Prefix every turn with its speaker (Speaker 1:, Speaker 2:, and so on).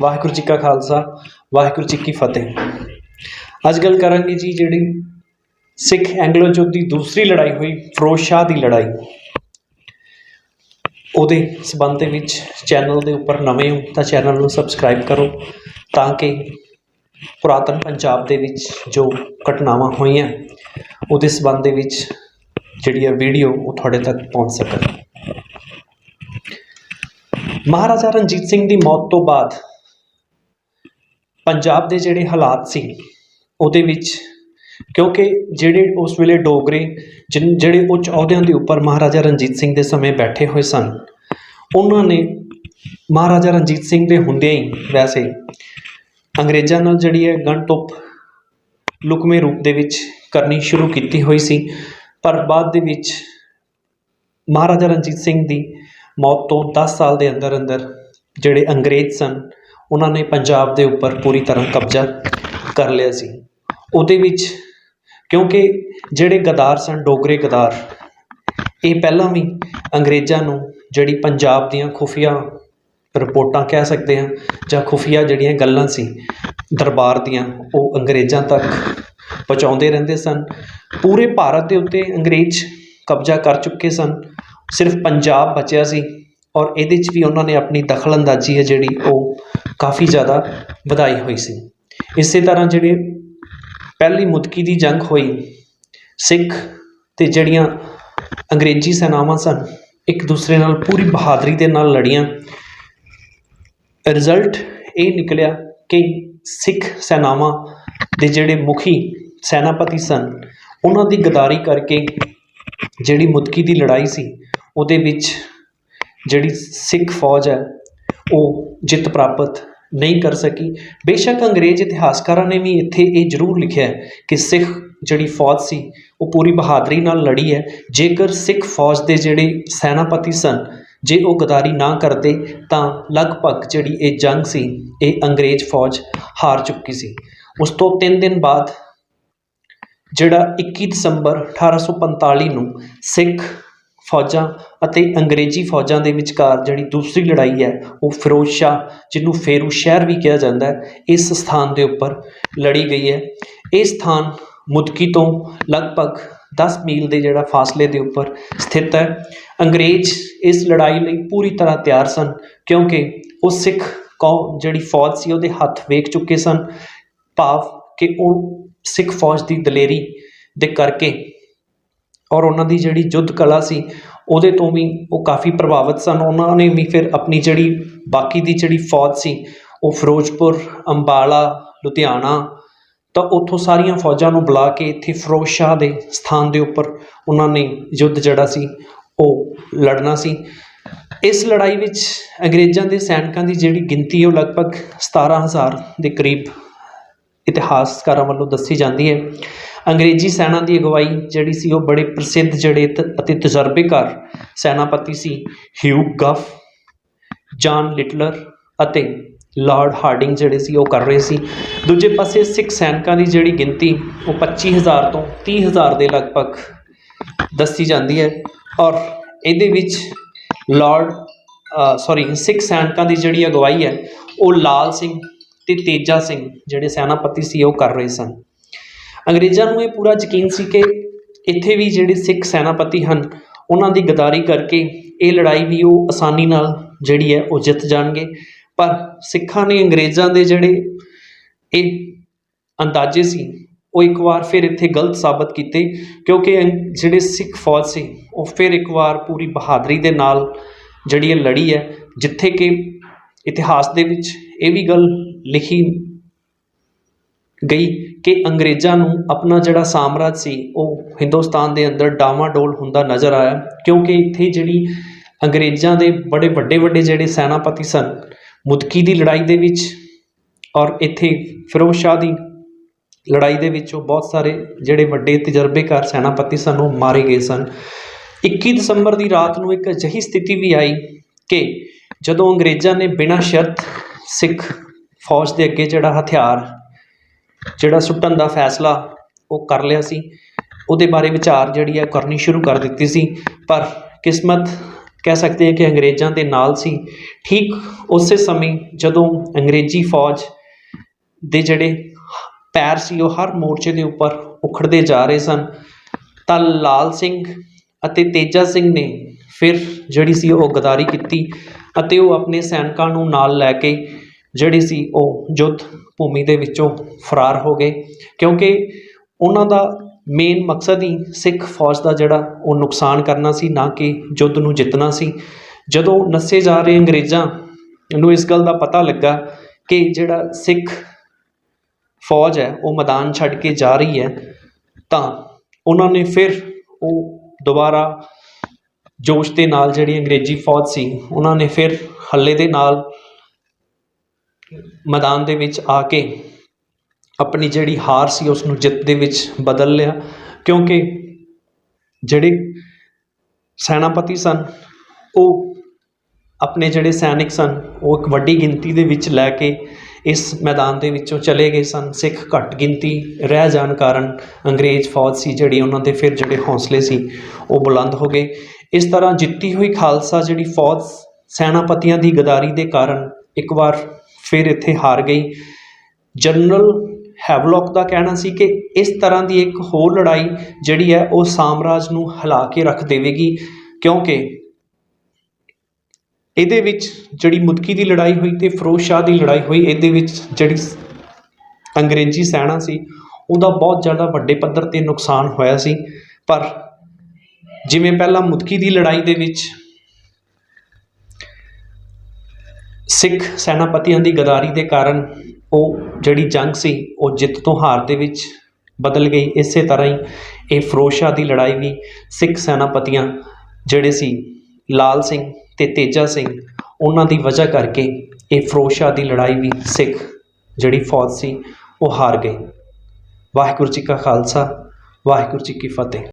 Speaker 1: ਵਾਹਿਗੁਰੂ ਜੀ ਕਾ ਖਾਲਸਾ, ਵਾਹਿਗੁਰੂ ਜੀ ਕੀ ਫਤਿਹ। ਅੱਜ ਗੱਲ ਕਰਾਂਗੇ ਜੀ ਜਿਹੜੀ ਸਿੱਖ ਐਂਗਲੋ ਯੁੱਧ ਦੀ ਦੂਸਰੀ ਲੜਾਈ ਹੋਈ, ਫਰੋਜ਼ ਸ਼ਾਹ ਦੀ ਲੜਾਈ। ਉਹਦੇ ਸਬੰਧ ਦੇ ਵਿੱਚ ਚੈਨਲ ਦੇ ਉੱਪਰ ਨਵੇਂ ਹੋ ਤਾਂ ਚੈਨਲ ਨੂੰ ਸਬਸਕ੍ਰਾਈਬ ਕਰੋ ਤਾਂ ਕਿ ਪੁਰਾਤਨ ਪੰਜਾਬ ਦੇ ਵਿੱਚ ਜੋ ਘਟਨਾਵਾਂ ਹੋਈਆਂ, ਉਹਦੇ ਸਬੰਧ ਦੇ ਵਿੱਚ ਜਿਹੜੀ ਆ ਵੀਡੀਓ ਉਹ ਤੁਹਾਡੇ ਤੱਕ ਪਹੁੰਚ ਸਕਣ। ਮਹਾਰਾਜਾ ਰਣਜੀਤ ਸਿੰਘ ਦੀ ਮੌਤ ਤੋਂ ਬਾਅਦ ਪੰਜਾਬ ਦੇ ਜਿਹੜੇ ਹਾਲਾਤ ਸੀ, ਉਹਦੇ ਵਿੱਚ ਕਿਉਂਕਿ ਜਿਹੜੇ ਉਸ ਵੇਲੇ ਡੋਗਰੇ ਜਿਨ, ਜਿਹੜੇ ਉੱਚ ਅਹੁਦਿਆਂ ਦੇ ਉੱਪਰ ਮਹਾਰਾਜਾ ਰਣਜੀਤ ਸਿੰਘ ਦੇ ਸਮੇਂ ਬੈਠੇ ਹੋਏ ਸਨ, ਉਹਨਾਂ ਨੇ ਮਹਾਰਾਜਾ ਰਣਜੀਤ ਸਿੰਘ ਦੇ ਹੁੰਦਿਆਂ ਹੀ ਵੈਸੇ ਅੰਗਰੇਜ਼ਾਂ ਨਾਲ ਜਿਹੜੀ ਹੈ ਗਣਤੁੱਪ ਲੁਕਵੇਂ ਰੂਪ ਦੇ ਵਿੱਚ ਕਰਨੀ ਸ਼ੁਰੂ ਕੀਤੀ ਹੋਈ ਸੀ, ਪਰ ਬਾਅਦ ਦੇ ਵਿੱਚ ਮਹਾਰਾਜਾ ਰਣਜੀਤ ਸਿੰਘ ਦੀ ਮੌਤ ਤੋਂ 10 ਸਾਲ ਦੇ ਅੰਦਰ ਅੰਦਰ ਜਿਹੜੇ ਅੰਗਰੇਜ਼ ਸਨ ਉਹਨਾਂ ਨੇ ਪੰਜਾਬ ਦੇ ਉੱਪਰ ਪੂਰੀ ਤਰ੍ਹਾਂ ਕਬਜ਼ਾ ਕਰ ਲਿਆ ਸੀ। ਉਹਦੇ ਵਿੱਚ ਕਿਉਂਕਿ ਜਿਹੜੇ ਗਦਾਰ ਸਨ, ਡੋਗਰੇ ਗਦਾਰ, ਇਹ ਪਹਿਲਾਂ ਵੀ ਅੰਗਰੇਜ਼ਾਂ ਨੂੰ ਜਿਹੜੀ ਪੰਜਾਬ ਦੀਆਂ ਖੁਫੀਆ ਰਿਪੋਰਟਾਂ ਕਹਿ ਸਕਦੇ ਹਾਂ ਜਾਂ ਖੁਫੀਆ ਜਿਹੜੀਆਂ ਗੱਲਾਂ ਸੀ, ਦਰਬਾਰ ਦੀਆਂ, ਉਹ ਅੰਗਰੇਜ਼ਾਂ ਤੱਕ ਪਹੁੰਚਾਉਂਦੇ ਰਹਿੰਦੇ ਸਨ। ਪੂਰੇ ਭਾਰਤ ਦੇ ਉੱਤੇ ਅੰਗਰੇਜ਼ ਕਬਜ਼ਾ ਕਰ ਚੁੱਕੇ ਸਨ। ਸਿਰਫ ਪੰਜਾਬ ਬਚਿਆ ਸੀ ਔਰ ਇਹਦੇ 'ਚ ਵੀ ਉਹਨਾਂ ਨੇ ਆਪਣੀ ਦਖਲਅੰਦਾਜ਼ੀ ਹੈ ਜਿਹੜੀ ਉਹ ਕਾਫੀ ਜ਼ਿਆਦਾ ਵਧਾਈ ਹੋਈ ਸੀ। ਇਸੇ ਤਰ੍ਹਾਂ ਜਿਹੜੇ ਪਹਿਲੀ ਮੁਤਕੀ ਦੀ ਜੰਗ ਹੋਈ, ਸਿੱਖ ਤੇ ਜਿਹੜੀਆਂ ਅੰਗਰੇਜ਼ੀ ਸੈਨਾਵਾਂ ਸਨ, ਇੱਕ ਦੂਸਰੇ ਨਾਲ ਪੂਰੀ ਬਹਾਦਰੀ ਦੇ ਨਾਲ ਲੜੀਆਂ। ਰਿਜ਼ਲਟ ਇਹ ਨਿਕਲਿਆ ਕਿ ਸਿੱਖ ਸੈਨਾਵਾਂ ਦੇ ਜਿਹੜੇ ਮੁਖੀ ਸੈਨਾਪਤੀ ਸਨ, ਉਹਨਾਂ ਦੀ ਗਦਾਰੀ ਕਰਕੇ ਜਿਹੜੀ ਮੁਤਕੀ ਦੀ ਲੜਾਈ ਸੀ, ਉਹਦੇ ਵਿੱਚ ਜਿਹੜੀ ਸਿੱਖ ਫੌਜ ਹੈ, ਉਹ ਜਿੱਤ ਪ੍ਰਾਪਤ ਨਹੀਂ ਕਰ ਸਕੀ। ਬੇਸ਼ੱਕ ਅੰਗਰੇਜ਼ ਇਤਿਹਾਸਕਾਰਾਂ ਨੇ ਵੀ ਇੱਥੇ ਇਹ ਜ਼ਰੂਰ ਲਿਖਿਆ ਹੈ ਕਿ ਸਿੱਖ ਜਿਹੜੀ ਫੌਜ ਸੀ, ਉਹ ਪੂਰੀ ਬਹਾਦਰੀ ਨਾਲ ਲੜੀ ਹੈ। ਜੇਕਰ ਸਿੱਖ ਫੌਜ ਦੇ ਜਿਹੜੇ ਸੈਨਾਪਤੀ ਸਨ, ਜੇ ਉਹ ਗਦਾਰੀ ਨਾ ਕਰਦੇ, ਤਾਂ ਲਗਭਗ ਜਿਹੜੀ ਇਹ ਜੰਗ ਸੀ, ਇਹ ਅੰਗਰੇਜ਼ ਫੌਜ ਹਾਰ ਚੁੱਕੀ ਸੀ। ਉਸ ਤੋਂ 3 ਦਿਨ ਬਾਅਦ ਜਿਹੜਾ 21 ਦਸੰਬਰ 1845 ਨੂੰ ਸਿੱਖ ਫੌਜਾਂ ਅਤੇ ਅੰਗਰੇਜ਼ੀ ਫੌਜਾਂ ਦੇ ਵਿਚਕਾਰ ਜਿਹੜੀ ਦੂਸਰੀ ਲੜਾਈ ਹੈ, ਉਹ ਫਿਰੋਜ਼ ਸ਼ਾਹ, ਜਿਹਨੂੰ ਫੇਰੂ ਸ਼ਹਿਰ ਵੀ ਕਿਹਾ ਜਾਂਦਾ ਹੈ, ਇਸ ਸਥਾਨ ਦੇ ਉੱਪਰ ਲੜੀ ਗਈ ਹੈ। ਇਹ ਸਥਾਨ ਮੁਦਕੀ ਤੋਂ ਲਗਭਗ 10 ਮੀਲ ਦੇ ਜਿਹੜਾ ਫਾਸਲੇ ਦੇ ਉੱਪਰ ਸਥਿਤ ਹੈ। ਅੰਗਰੇਜ਼ ਇਸ ਲੜਾਈ ਲਈ ਪੂਰੀ ਤਰ੍ਹਾਂ ਤਿਆਰ ਸਨ, ਕਿਉਂਕਿ ਉਹ ਸਿੱਖ ਕੌਮ ਜਿਹੜੀ ਫੌਜ ਸੀ, ਉਹਦੇ ਹੱਥ ਵੇਖ ਚੁੱਕੇ ਸਨ। ਭਾਵ ਕਿ ਉਹ ਸਿੱਖ ਫੌਜ ਦੀ ਦਲੇਰੀ ਦੇ ਕਰਕੇ ਔਰ ਉਹਨਾਂ ਦੀ ਜਿਹੜੀ ਯੁੱਧ ਕਲਾ ਸੀ, ਉਹਦੇ ਤੋਂ ਵੀ ਉਹ ਕਾਫੀ ਪ੍ਰਭਾਵਿਤ ਸਨ। ਉਹਨਾਂ ਨੇ ਵੀ ਫਿਰ ਆਪਣੀ ਜਿਹੜੀ ਬਾਕੀ ਦੀ ਜਿਹੜੀ ਫੌਜ ਸੀ, ਉਹ ਫਿਰੋਜ਼ਪੁਰ, ਅੰਬਾਲਾ, ਲੁਧਿਆਣਾ, ਤਾਂ ਉੱਥੋਂ ਸਾਰੀਆਂ ਫੌਜਾਂ ਨੂੰ ਬੁਲਾ ਕੇ ਇੱਥੇ ਫਿਰੋਜ਼ ਸ਼ਾਹ ਦੇ ਸਥਾਨ ਦੇ ਉੱਪਰ ਉਹਨਾਂ ਨੇ ਯੁੱਧ ਜਿਹੜਾ ਸੀ, ਉਹ ਲੜਨਾ ਸੀ। ਇਸ ਲੜਾਈ ਵਿੱਚ ਅੰਗਰੇਜ਼ਾਂ ਦੇ ਸੈਨਿਕਾਂ ਦੀ ਜਿਹੜੀ ਗਿਣਤੀ ਉਹ ਲਗਭਗ 17000 ਦੇ ਕਰੀਬ ਇਤਿਹਾਸਕਾਰਾਂ ਵੱਲੋਂ ਦੱਸੀ ਜਾਂਦੀ ਹੈ। ਅੰਗਰੇਜ਼ੀ ਸੈਨਾ ਦੀ ਅਗਵਾਈ ਜਿਹੜੀ ਸੀ ਉਹ ਬੜੇ ਪ੍ਰਸਿੱਧ ਜਿਹੜੇ ਤ- ਅਤੇ ਤਜਰਬੇਕਾਰ ਸੈਨਾਪਤੀ ਸੀ। ਹਿਊ ਗਫ ਜਾਨ ਲਿਟਲਰ ਅਤੇ ਲਾਰਡ ਹਾਰਡਿੰਗ ਜਿਹੜੇ ਸੀ ਉਹ ਕਰ ਰਹੇ ਸੀ। ਦੂਜੇ ਪਾਸੇ ਸਿੱਖ ਸੈਨਿਕਾਂ ਦੀ ਜਿਹੜੀ ਗਿਣਤੀ ਉਹ 25000 ਤੋਂ 30000 ਦੇ ਲਗਭਗ ਦੱਸੀ ਜਾਂਦੀ ਹੈ ਔਰ ਇਹਦੇ ਵਿੱਚ ਲਾਰਡ ਸੌਰੀ ਸਿੱਖ ਸੈਨਿਕਾਂ ਦੀ ਜਿਹੜੀ ਅਗਵਾਈ ਹੈ ਉਹ ਲਾਲ ਸਿੰਘ ਤੇ ਤੇਜਾ ਸਿੰਘ ਜਿਹੜੇ ਸੈਨਾਪਤੀ ਸੀ ਉਹ ਕਰ ਰਹੇ ਸਨ। ਅੰਗਰੇਜ਼ਾਂ ਨੂੰ ਇਹ ਪੂਰਾ ਯਕੀਨ ਸੀ ਕਿ ਇੱਥੇ ਵੀ ਜਿਹੜੇ ਸਿੱਖ ਸੈਨਾਪਤੀ ਹਨ, ਉਹਨਾਂ ਦੀ ਗਦਾਰੀ ਕਰਕੇ ਇਹ ਲੜਾਈ ਵੀ ਉਹ ਆਸਾਨੀ ਨਾਲ ਜਿਹੜੀ ਹੈ ਉਹ ਜਿੱਤ ਜਾਣਗੇ। ਪਰ ਸਿੱਖਾਂ ਨੇ ਅੰਗਰੇਜ਼ਾਂ ਦੇ ਜਿਹੜੇ ਇਹ ਅੰਦਾਜ਼ੇ ਸੀ, ਉਹ ਇੱਕ ਵਾਰ ਫਿਰ ਇੱਥੇ ਗਲਤ ਸਾਬਤ ਕੀਤੇ ਕਿਉਂਕਿ ਅੰਗ- ਜਿਹੜੇ ਸਿੱਖ ਫੌਜ ਸੀ, ਉਹ ਫਿਰ ਇੱਕ ਵਾਰ ਪੂਰੀ ਬਹਾਦਰੀ ਦੇ ਨਾਲ ਜਿਹੜੀ ਇਹ ਲੜੀ ਹੈ, ਜਿੱਥੇ ਕਿ ਇਤਿਹਾਸ ਦੇ ਵਿੱਚ ਇਹ ਵੀ ਗੱਲ ਲਿਖੀ ਗਈ ਕਿ ਅੰਗਰੇਜ਼ਾਂ ਨੂੰ ਆਪਣਾ ਜਿਹੜਾ ਸਾਮਰਾਜ ਸੀ, ਉਹ ਹਿੰਦੁਸਤਾਨ ਦੇ ਅੰਦਰ ਡਾਵਾਂਡੋਲ ਹੁੰਦਾ ਨਜ਼ਰ ਆਇਆ। ਕਿਉਂਕਿ ਇੱਥੇ ਜਿਹੜੀ ਅੰਗਰੇਜ਼ਾਂ ਦੇ ਬੜੇ ਵੱਡੇ ਵੱਡੇ ਜਿਹੜੇ ਸੈਨਾਪਤੀ ਸਨ, ਮੁਦਕੀ ਦੀ ਲੜਾਈ ਦੇ ਵਿੱਚ ਔਰ ਇੱਥੇ ਫਿਰੋਜ਼ ਸ਼ਾਹ ਦੀ ਲੜਾਈ ਦੇ ਵਿੱਚ ਉਹ ਬਹੁਤ ਸਾਰੇ ਜਿਹੜੇ ਵੱਡੇ ਤਜਰਬੇਕਾਰ ਸੈਨਾਪਤੀ ਸਨ, ਉਹ ਮਾਰੇ ਗਏ ਸਨ। 21 ਦਸੰਬਰ ਦੀ ਰਾਤ ਨੂੰ ਇੱਕ ਅਜਿਹੀ ਸਥਿਤੀ ਵੀ ਆਈ ਕਿ ਜਦੋਂ ਅੰਗਰੇਜ਼ਾਂ ਨੇ ਬਿਨਾਂ ਸ਼ਰਤ ਸਿੱਖ ਫੌਜ ਦੇ ਅੱਗੇ ਜਿਹੜਾ ਹਥਿਆਰ ਜਿਹੜਾ ਸੁੱਟਣ ਦਾ ਫੈਸਲਾ ਉਹ ਕਰ ਲਿਆ ਸੀ। ਉਹਦੇ ਬਾਰੇ ਵਿਚਾਰ ਜਿਹੜੀ ਹੈ ਕਰਨੀ ਸ਼ੁਰੂ ਕਰ ਦਿੱਤੀ ਸੀ। ਪਰ ਕਿਸਮਤ ਕਹਿ ਸਕਦੇ ਹਾਂ ਕਿ ਅੰਗਰੇਜ਼ਾਂ ਦੇ ਨਾਲ ਸੀ। ਠੀਕ ਉਸੇ ਸਮੇਂ ਜਦੋਂ ਅੰਗਰੇਜ਼ੀ ਫੌਜ ਦੇ ਜਿਹੜੇ ਪੈਰ ਸੀ, ਉਹ ਹਰ ਮੋਰਚੇ ਦੇ ਉੱਪਰ ਉਖੜਦੇ ਜਾ ਰਹੇ ਸਨ। ਤਾਂ ਲਾਲ ਸਿੰਘ ਅਤੇ ਤੇਜਾ ਸਿੰਘ ਨੇ ਫਿਰ ਜਿਹੜੀ ਸੀ ਉਹ ਗਦਾਰੀ ਕੀਤੀ ਅਤੇ ਉਹ ਆਪਣੇ ਸੈਨਿਕਾਂ ਨੂੰ ਨਾਲ ਲੈ ਕੇ ਜਿਹੜੀ ਸੀ ਉਹ ਯੁੱਧ ਭੂਮੀ ਦੇ ਵਿੱਚੋਂ ਫਰਾਰ ਹੋ ਗਏ, ਕਿਉਂਕਿ ਉਹਨਾਂ ਦਾ ਮੇਨ ਮਕਸਦ ਹੀ ਸਿੱਖ ਫੌਜ ਦਾ ਜਿਹੜਾ ਉਹ ਨੁਕਸਾਨ ਕਰਨਾ ਸੀ, ਨਾ ਕਿ ਯੁੱਧ ਨੂੰ ਜਿੱਤਣਾ ਸੀ। ਜਦੋਂ ਨੱਸੇ ਜਾ ਰਹੇ ਅੰਗਰੇਜ਼ਾਂ, ਨੂੰ ਇਸ ਗੱਲ ਦਾ ਪਤਾ ਲੱਗਾ ਕਿ ਜਿਹੜਾ ਸਿੱਖ ਫੌਜ ਹੈ, ਉਹ ਮੈਦਾਨ ਛੱਡ ਕੇ ਜਾ ਰਹੀ ਹੈ, ਤਾਂ ਉਹਨਾਂ ਨੇ ਫਿਰ ਉਹ ਦੁਬਾਰਾ ਜੋਸ਼ ਦੇ ਨਾਲ ਜਿਹੜੀ ਅੰਗਰੇਜ਼ੀ ਫੌਜ ਸੀ, ਉਹਨਾਂ ਨੇ ਫਿਰ ਹੱਲੇ ਦੇ ਨਾਲ ਮੈਦਾਨ ਦੇ ਵਿੱਚ ਆ ਕੇ ਆਪਣੀ ਜਿਹੜੀ ਹਾਰ ਸੀ ਉਸ ਨੂੰ ਜਿੱਤ ਦੇ ਵਿੱਚ ਬਦਲ ਲਿਆ, ਕਿਉਂਕਿ ਜਿਹੜੇ ਸੈਨਾਪਤੀ ਸਨ, ਉਹ ਆਪਣੇ ਜਿਹੜੇ ਸੈਨਿਕ ਸਨ, ਉਹ ਇੱਕ ਵੱਡੀ ਗਿਣਤੀ ਦੇ ਵਿੱਚ ਲੈ ਕੇ ਇਸ ਮੈਦਾਨ ਦੇ ਵਿੱਚੋਂ ਚਲੇ ਗਏ ਸਨ। ਸਿੱਖ ਘੱਟ ਗਿਣਤੀ ਰਹਿ ਜਾਣ ਕਾਰਨ ਅੰਗਰੇਜ਼ ਫੌਜ ਸੀ ਜਿਹੜੀ ਉਹਨਾਂ ਦੇ ਫਿਰ ਜਿਹੜੇ ਹੌਸਲੇ ਸੀ, ਉਹ ਬੁਲੰਦ ਹੋ ਗਏ। ਇਸ ਤਰ੍ਹਾਂ ਜਿੱਤੀ ਹੋਈ ਖਾਲਸਾ ਜਿਹੜੀ ਫੌਜ ਸੈਨਾਪਤੀਆਂ ਦੀ ਗਦਾਰੀ ਦੇ ਕਾਰਨ ਇੱਕ ਵਾਰ ਫਿਰ ਇੱਥੇ ਹਾਰ ਗਈ। ਜਨਰਲ ਹੈਵਲੌਕ ਦਾ ਕਹਿਣਾ ਸੀ ਕਿ ਇਸ ਤਰ੍ਹਾਂ ਦੀ ਇੱਕ ਹੋਰ ਲੜਾਈ ਜਿਹੜੀ ਹੈ ਉਹ ਸਾਮਰਾਜ ਨੂੰ ਹਿਲਾ ਕੇ ਰੱਖ ਦੇਵੇਗੀ, ਕਿਉਂਕਿ ਇਹਦੇ ਵਿੱਚ ਜਿਹੜੀ ਮੁਦਕੀ ਦੀ ਲੜਾਈ ਹੋਈ ਤੇ ਫਿਰੋਜ਼ ਸ਼ਾਹ ਦੀ ਲੜਾਈ ਹੋਈ, ਇਹਦੇ ਵਿੱਚ ਜਿਹੜੀ ਅੰਗਰੇਜ਼ੀ ਸੈਨਾ ਸੀ, ਉਹਦਾ ਬਹੁਤ ਜ਼ਿਆਦਾ ਵੱਡੇ ਪੱਧਰ ਤੇ ਨੁਕਸਾਨ ਹੋਇਆ ਸੀ। ਪਰ ਜਿਵੇਂ ਪਹਿਲਾਂ ਮੁਦਕੀ ਦੀ ਲੜਾਈ ਦੇ ਵਿੱਚ ਸਿੱਖ ਸੈਨਾਪਤੀਆਂ ਦੀ ਗਦਾਰੀ ਦੇ ਕਾਰਨ ਉਹ ਜਿਹੜੀ ਜੰਗ ਸੀ, ਉਹ ਜਿੱਤ ਤੋਂ ਹਾਰ ਦੇ ਵਿੱਚ ਬਦਲ ਗਈ। ਇਸੇ ਤਰ੍ਹਾਂ ਹੀ ਇਹ ਫਿਰੋਜ਼ ਸ਼ਾਹ ਦੀ ਲੜਾਈ ਵੀ ਸਿੱਖ ਸੈਨਾਪਤੀਆਂ ਜਿਹੜੇ ਸੀ, ਲਾਲ ਸਿੰਘ ਤੇ ਤੇਜਾ ਸਿੰਘ, ਉਹਨਾਂ ਦੀ ਵਜ੍ਹਾ ਕਰਕੇ ਇਹ ਫਿਰੋਜ਼ ਸ਼ਾਹ ਦੀ ਲੜਾਈ ਵੀ ਸਿੱਖ ਜਿਹੜੀ ਫੌਜ ਸੀ, ਉਹ ਹਾਰ ਗਈ ਵਾਹਿਗੁਰੂ ਜੀ ਕਾ ਖਾਲਸਾ, ਵਾਹਿਗੁਰੂ ਜੀ ਕੀ ਫਤਿਹ।